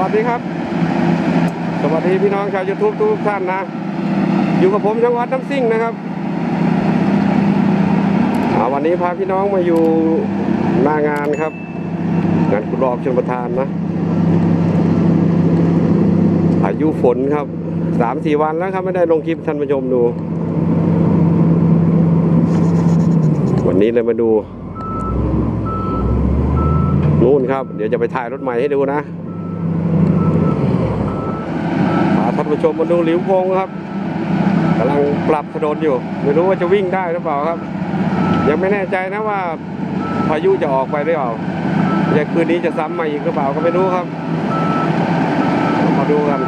วัสดีครับ สวัสดีพี่น้องชาวยูทูบทุกท่านนะ อยู่กับผมชังวัดน้ำซิ่งนะครับอ่าวันนี้พาพี่น้องมาอยู่หน้างานครับ งานกุรอบชนประทานนะพายุฝนครับสามสี่วันแล้วครับไม่ได้ลงคลิปท่านผู้ชมดู วันนี้เลยมาดูนู่นครับ เดี๋ยวจะไปถ่ายรถใหม่ให้ดูนะพาท่าน ผู้ชมมาดูหลิวพงครับกำลังปรับถนนอยู่ ไม่รู้ว่าจะวิ่งได้หรือเปล่าครับ ยังไม่แน่ใจนะว่าพายุจะออกไปหรือเปล่าจะคืนนี้จะซ้ำมาอีกหรือเปล่าก็ไม่รู้ครับ มาดูกัน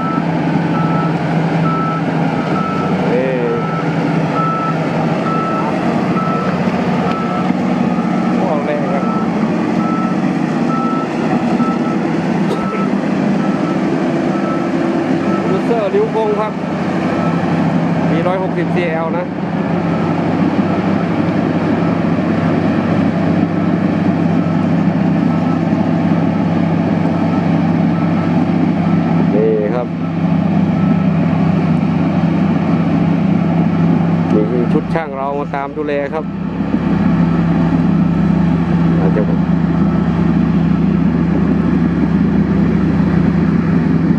โอ้แรงครับ ยูเซอร์ลิ้ว กงครับ มี 160 CL นะนี่ครับมีชุดช่างเรามาตามดูแลครับอาจจะ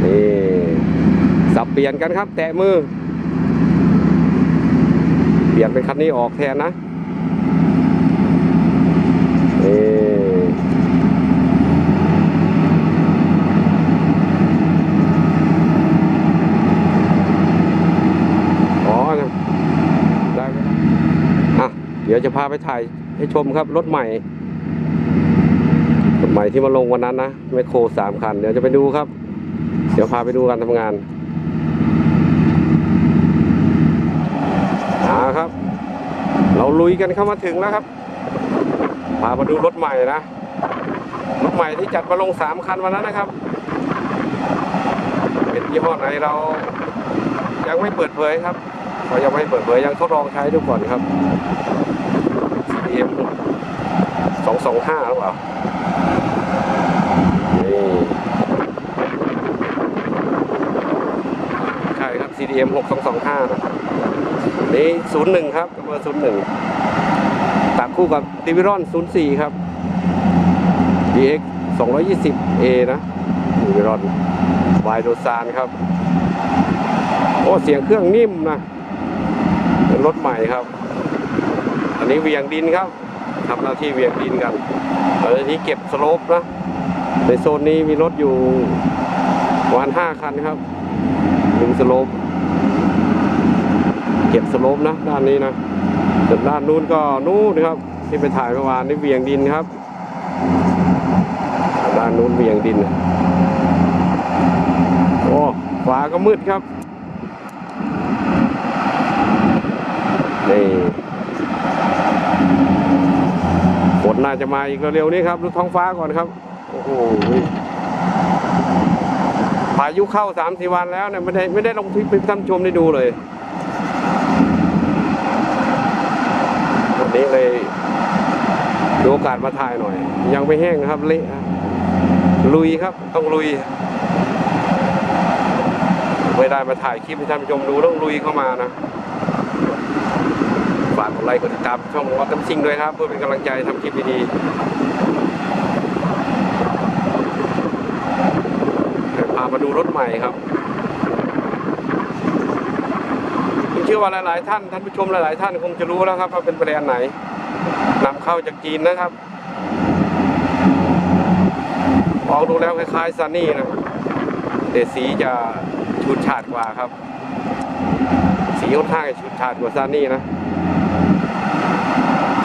นี่ สับเป ลี่ยนกันครับ แตะมือ เปลี่ยนเป็นคันนี้ออกแทนนะนี่อ๋อนะได้ไหมอะเดี๋ยวจะพาไปถ่ายให้ชมครับรถใหม่รถใหม่ที่มาลงวันนั้นนะแมคโครสามคัน เดี๋ยวจะไปดูครับ เดี๋ยวพาไปดูการทำงาน ครับ เราลุยกันเข้ามาถึงแล้วครับพามาดูรถใหม่นะ รถใหม่ที่จัดมาลงสามคันวันนั้นนะครับ เป็นยี่ห้อไหนเรายังไม่เปิดเผยครับเรายังไม่เปิดเผยยังทดลองใช้ดูก่อนครับ CDM สองสองห้าหรือเปล่านี่ใช่ครับ CDM 6225นะ นี่01ครับเบอร์01ตัดคู่กับ d i v i r o n 04ครับ DX 220A นะ d i v i r o n วายโดซานครับ โอ้เสียงเครื่องนิ่มนะเป็นรถใหม่ครับ อันนี้เวียงดินครับทำหน้าที่เวียงดินกันตอนนี้เก็บสโลปนะ ในโซนนี้มีรถอยู่ประมาณห้าคันครับหนึ่งสโลป เก็บสโลปนะด้านนี้นะส่วนด้านนู้นก็นู้นครับ ที่ไปถ่ายเมื่อวานนี่เวียงดินครับ ด้านนู้นเวียงดินโอ้ฟ้าก็มืดครับนี่ฝนน่าจะมาอีกเร็วๆนี้ครับดูท้องฟ้าก่อนครับ โอ้โหพายุเข้าสามสี่วันแล้วเนี่ยไม่ได้ไม่ได้ลงคลิปให้ท่านชมได้ดูเลยวันนี้ เลยดูโอกาสมาถ่ายหน่อย ยังไม่แห้งนะครับเละลุยครับต้องลุยไม่ได้มาถ่ายคลิปให้ท่านผู้ชมดูต้องลุยเข้ามานะฝากกดไลค์กดติดตามช่องวัดกำซิงด้วยครับ เพื่อเป็นกำลังใจทำคลิปดีๆพามาดูรถใหม่ครับผมเชื่อว่าหลาย ๆ ท่านท่านผู้ชมหลาย ๆ ท่านคงจะรู้แล้วครับว่าเป็นแบรนด์ไหนนำเข้าจากจีนนะครับมองดูแล้วคล้ายๆซันนี่นะแต่สีจะฉูดฉาดกว่าครับ สีค่อนข้างจะฉูดฉาดกว่าซันนี่นะ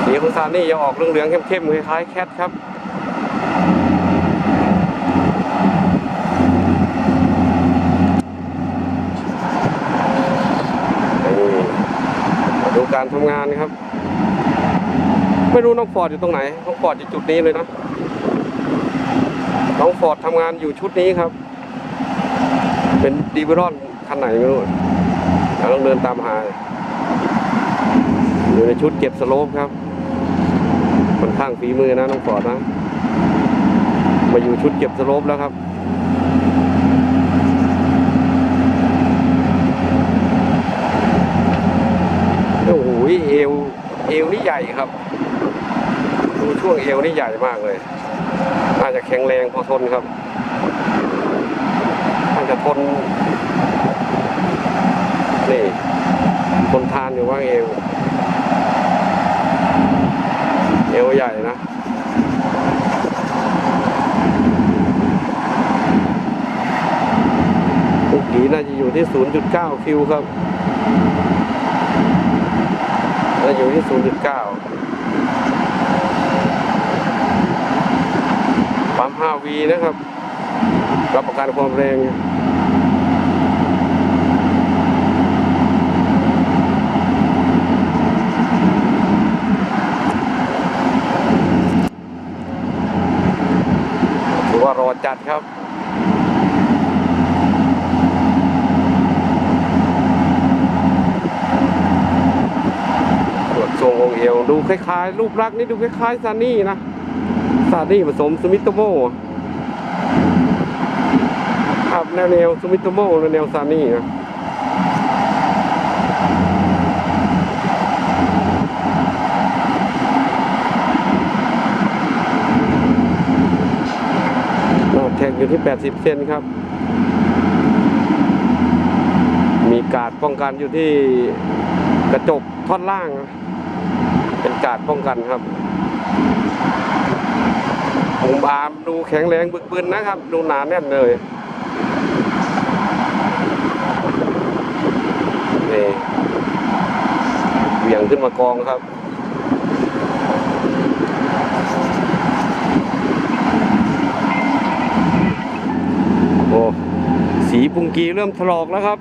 สีของซานี่จะออกเหลืองๆเข้มๆคล้ายๆแคทครับ นี่มาดู การทำงานครับ ไม่รู้น้องฟอร์ดอยู่ตรงไหนน้องฟอร์ดอยู่จุดนี้เลยนะน้องฟอร์ดทำงานอยู่ชุดนี้ครับ เป็นดีเวอรอนคันไหนไม่รู้เราต้องเดินตามหาอยู่ในชุดเก็บสโลปครับค่อนข้างฝีมือนะน้องฟอร์ดนะ มาอยู่ชุดเก็บสโลปแล้วครับ อุ้ ยเอวเอวนี่ใหญ่ครับ ดูช่วงเอวนี่ใหญ่มากเลย น่าจะแข็งแรงพอทนครับน่าจะทนนี่ทนทานอยู่ว่าเอว เอวใหญ่นะลูกหีน่าจะอยู่ที่ 0.9 คิวครับ จะอยู่ที่ 0.9 ปั๊ม 5V นะครับ รับประกันความแรงถือว่ารอจัดครับ ส่วนทรงองค์เอว ดูคล้ายๆ รูปลักษณ์นี่ดูคล้ายๆซานี่นะซานี่ผสมสมิโตโมครับแนวแนวสมิโตโมและแนวซานี่นะแท็กอยู่ที่ 80 เซนครับ มีการดป้องกันอยู่ที่กระจกท่อนล่างนะ กาดป้องกันครับผมบามดูแข็งแรงบึกบึนนะครับ ดูหนาแน่นเลยนี่เหวี่ยงขึ้นมากองครับโอ้สีปุงกีเริ่มถลอกแล้วครับ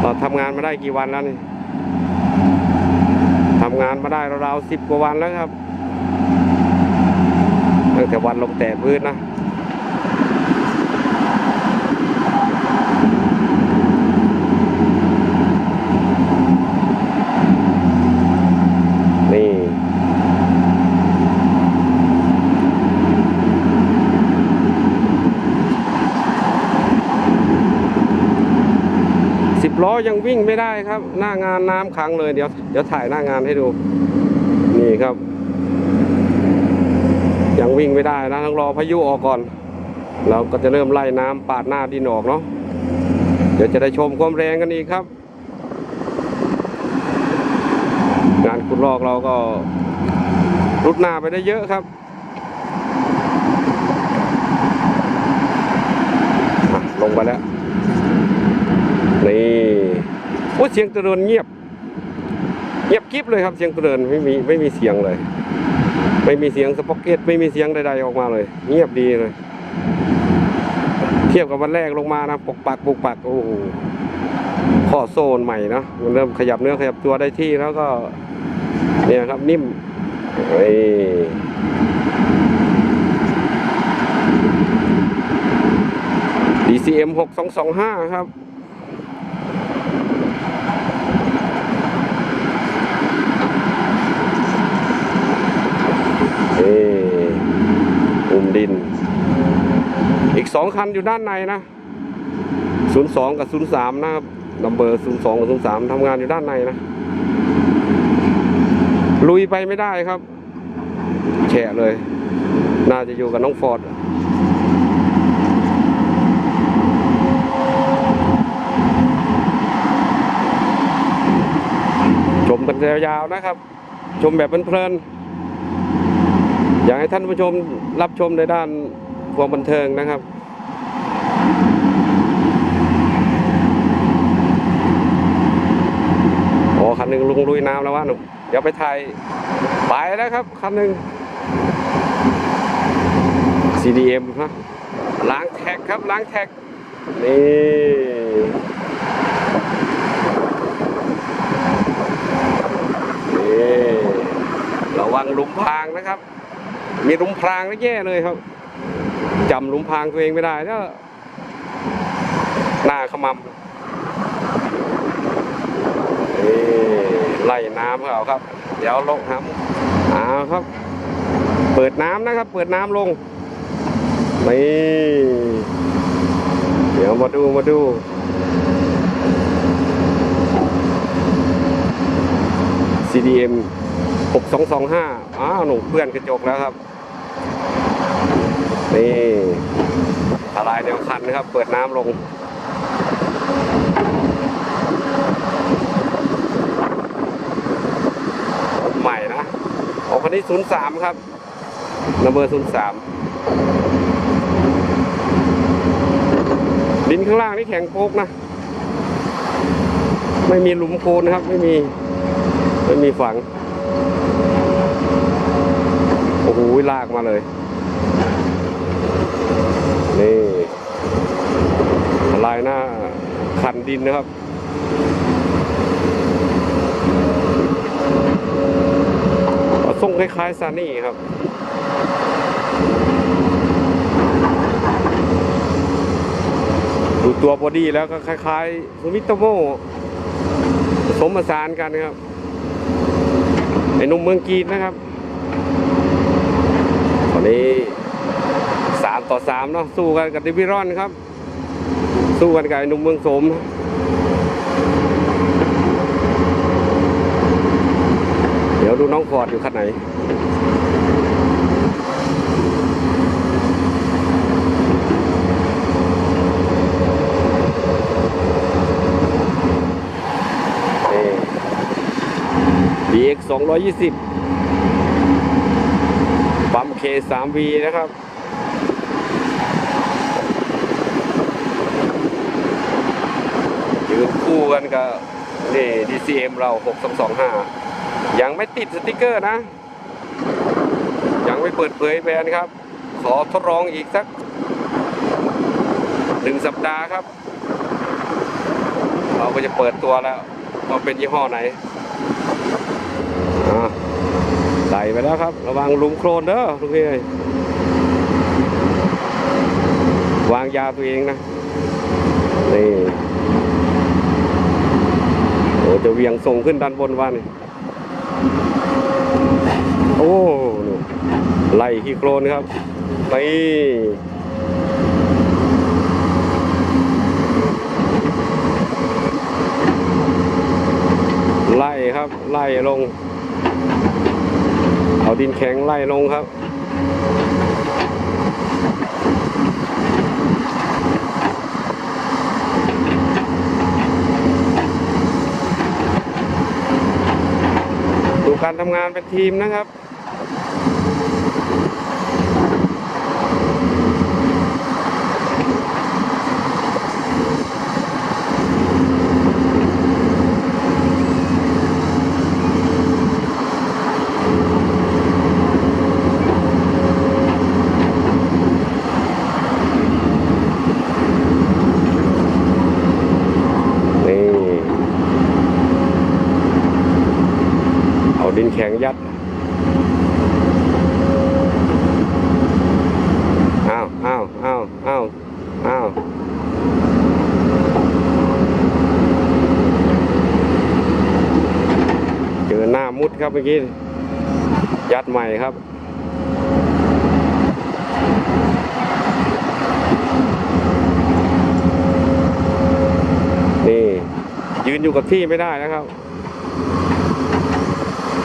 เราทำงานมาได้กี่วันแล้วนี่ งานมาได้ราวๆสิบกว่าวันแล้วครับตั้งแต่วันลงแต่พื้นนะ นี่ สิบ ล้อยังวิ่งไม่ได้ครับ หน้างานน้ำขังเลยเดี๋ยวเดี๋ยวถ่ายหน้างานให้ดู นี่ครับ ยังวิ่งไม่ได้นะต้องรอพายุออกก่อน เราก็จะเริ่มไล่น้ำปาดหน้าดินออกเนาะเดี๋ยวจะได้ชมความแรงกันอีกครับ งานขุดลอกเราก็รุดหน้าไปได้เยอะครับลงไปแล้ว นี่โอ้ เสียงตะเดินเงียบ เงียบกริบเลยครับเสียงตะเดินไม่มีไม่มีเสียงเลย ไม่มีเสียงสป็อกเก็ตไม่มีเสียงใดๆออกมาเลย เงียบดีเลย เทียบกับวันแรกลงมานะปกปักปกปักโอ้โหข้อโซนใหม่เนะมันเริ่มขยับเนื้อขยับตัวได้ที่แล้วก็ เนี่ยครับนิ่มเฮ้ย DCM 6225ครับ เอ้อุ่ม ดิน อีกสองคันอยู่ด้านในนะ 02 กับ 03 นะครับนัมเบอร์ 02 กับ 03ทำงานอยู่ด้านในนะ ลุยไปไม่ได้ครับ แฉะเลย น่าจะอยู่กับน้องฟอร์ดชมกันยาวๆนะครับ ชมแบบเพลินๆ อยากให้ท่านผู้ชมรับชมในด้านความบันเทิงนะครับ โอ้คันหนึ่งลุงลุยน้ำแล้ววะหนุ่มเดี๋ยวไปถ่ายไปแล้วครับ คันหนึ่ง CDM ฮะล้างแท็กครับล้างแท็ก นี่นี่ระวังหลุมพางนะครับ มีลุมพรางแล้วแย่เลยครับจำลุมพรางตัวเองไม่ได้แล้วหน้าขมำนี่ไล่น้ำเขาครับ เดี๋ยวลงครับเอาครับ เปิดน้ำนะครับ เปิดน้ำลงนี่เดี๋ยวมาดูมาดู CDM าวหนูเพื่อนกระจกแล้วครับ นี่ทลายแนวคันนะครับ เปิดน้ำลงใหม่นะออกคันนี้03ครับนัมเบอร์03ดินข้างล่างนี่แข็งโป๊กนะ ไม่มีหลุมโคลนนะครับ ไม่มี ไม่มีฝัง โอ้โหลากมาเลย นี่ลายหน้าคันดินนะครับทรงคล้ายๆซานี่ครับดูตัวบอดี้แล้วก็คล้ายๆซูมิโตโมผสมผสานกันนะครับไอ้หนุ่มเมืองกีนนะครับ นี้สามต่อสามเนาะสู้กันกับดิวิรอนครับ สู้กันกับไอหนุ่มเมืองสมเดี๋ยวดูน้องฟอร์ดอยู่คันไหนนี่ DX 220ปั๊ม K3V นะครับยืนคู่กันกับนี่ DCM เรา 6225 ยังไม่ติดสติกเกอร์นะ ยังไม่เปิดเผยแบรนด์ครับ ขอทดลองอีกสักหนึ่งสัปดาห์ครับ เราก็จะเปิดตัวแล้วว่าเป็นยี่ห้อไหนอ่า ไปแล้วครับ ระวังหลุมโครนเด้อทุกพี่เอ้ยวางยาตัวเองนะนี่โอ้จะเวียงส่งขึ้นด้านบนว่านี่โอ้ไล่ขี้โครนครับนี่ไล่ครับ ไล่ลง เอาดินแข็งไล่ลงครับดูการทำงานเป็นทีมนะครับ นี่ เอา ดินแข็งยัด อ้าวอ้าวอ้าวอ้าวอ้าวเจอหน้ามุดครับเมื่อกี้ ยัดใหม่ครับนี่ยืนอยู่กับที่ไม่ได้นะครับ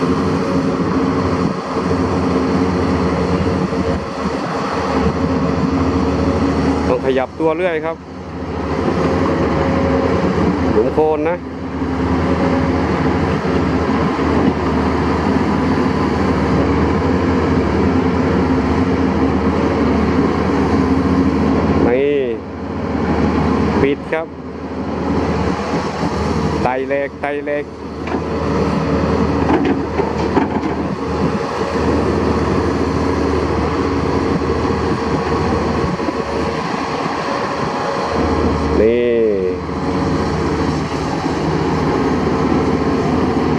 ต้องขยับตัวเรื่อยครับ หลุมโคนนะนี่ปิดครับ ไตเล็กไตเล็ก นี่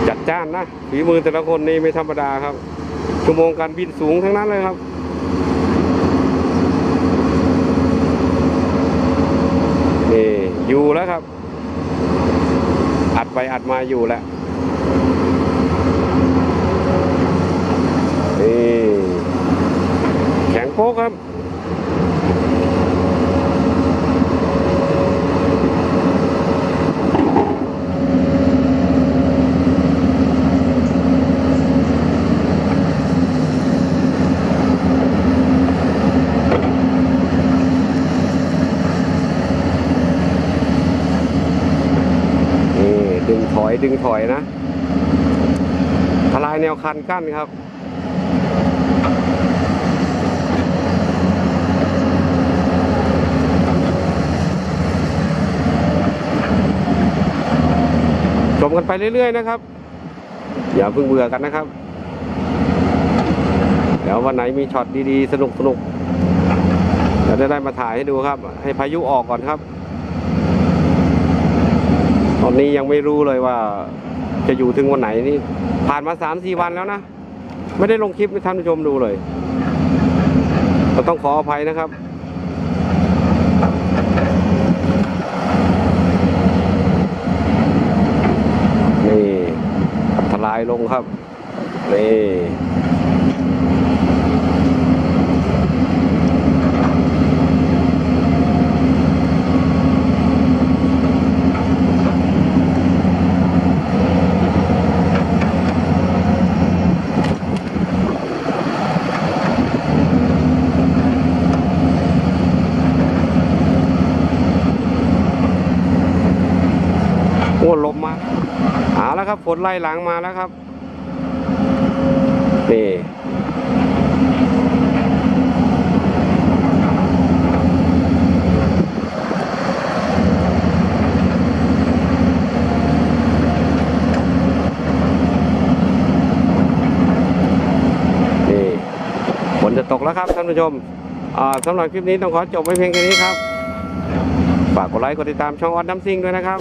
จัดจ้านนะฝี มือแต่ละคนนี่ไม่ธรรมดาครับ ชั่วโมงการบินสูงทั้งนั้นเลยครับนี่อยู่แล้วครับ อัดไปอัดมาอยู่แล้วนี่แข็งโป๊กครับ อย ดึงถอยนะ ทลายแนวคันกั้นครับ ชมกันไปเรื่อยๆนะครับ อย่าเพิ่งเบื่อกันนะครับ เดี๋ยววันไหนมีช็อตดีๆ สนุกๆจะได้มาถ่ายให้ดูครับ ให้พายุออกก่อนครับ ตอนนี้ยังไม่รู้เลยว่า จะอยู่ถึงวันไหนนี่ ผ่านมาสามสี่วันแล้วนะ ไม่ได้ลงคลิปให้ท่านผู้ชมดูเลยก็ต้องขออภัยนะครับนี่ทลายลงครับนี่ โอ้ลมมาเอาแล้วครับฝนไล่หลังมาแล้วครับนี่นี่ฝนจะตกแล้วครับท่านผู้ชมสำหรับคลิปนี้ต้องขอจบไว้เพียงแค่นี้ครับ ฝากกดไลค์กดติดตามช่องออดน้ำซิงด้วยนะครับ